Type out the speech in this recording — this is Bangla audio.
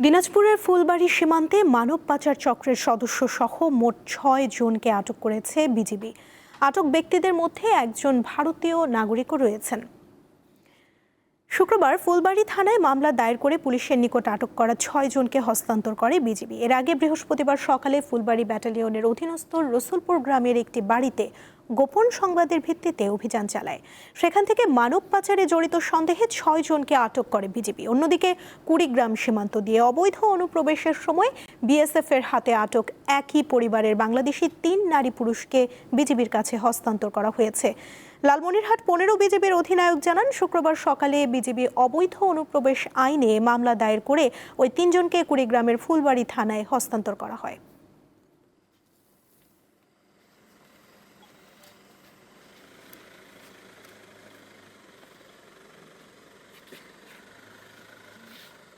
দিনাজপুরের ফুলবাড়ি সীমান্তে মানব পাচার চক্রের সদস্য সহ মোট ছয় জনকে আটক করেছে বিজিবি। আটক ব্যক্তিদের মধ্যে একজন ভারতীয় নাগরিকও রয়েছেন। শুক্রবার ফুলবাড়ি থানায় মামলা দায়ের করে পুলিশের নিকট আটক করা ছয় জনকে হস্তান্তর করে বিজিবি। এর আগে বৃহস্পতিবার সকালে ফুলবাড়ি ব্যাটালিয়নের অধীনস্থ রসুলপুর গ্রামের একটি বাড়িতে গোপন সংবাদের ভিত্তিতে অভিযান চালায়। সেখান থেকে মানব পাচারে জড়িত সন্দেহে ছয় জনকে আটক করে বিজিবি অন্যদিকে কুড়িগ্রাম সীমান্ত দিয়ে অবৈধ অনুপ্রবেশের সময় বিএসএফ এর হাতে আটক একই পরিবারের বাংলাদেশি তিন নারী পুরুষকে বিজিবির কাছে হস্তান্তর করা হয়েছে। লালমনিরহাট পনেরো বিজেপির অধিনায়ক জানান, শুক্রবার সকালে বিজেপি অবৈধ অনুপ্রবেশ আইনে মামলা দায়ের করে ওই তিনজনকে কুড়িগ্রামের ফুলবাড়ি থানায় হস্তান্তর করা হয়।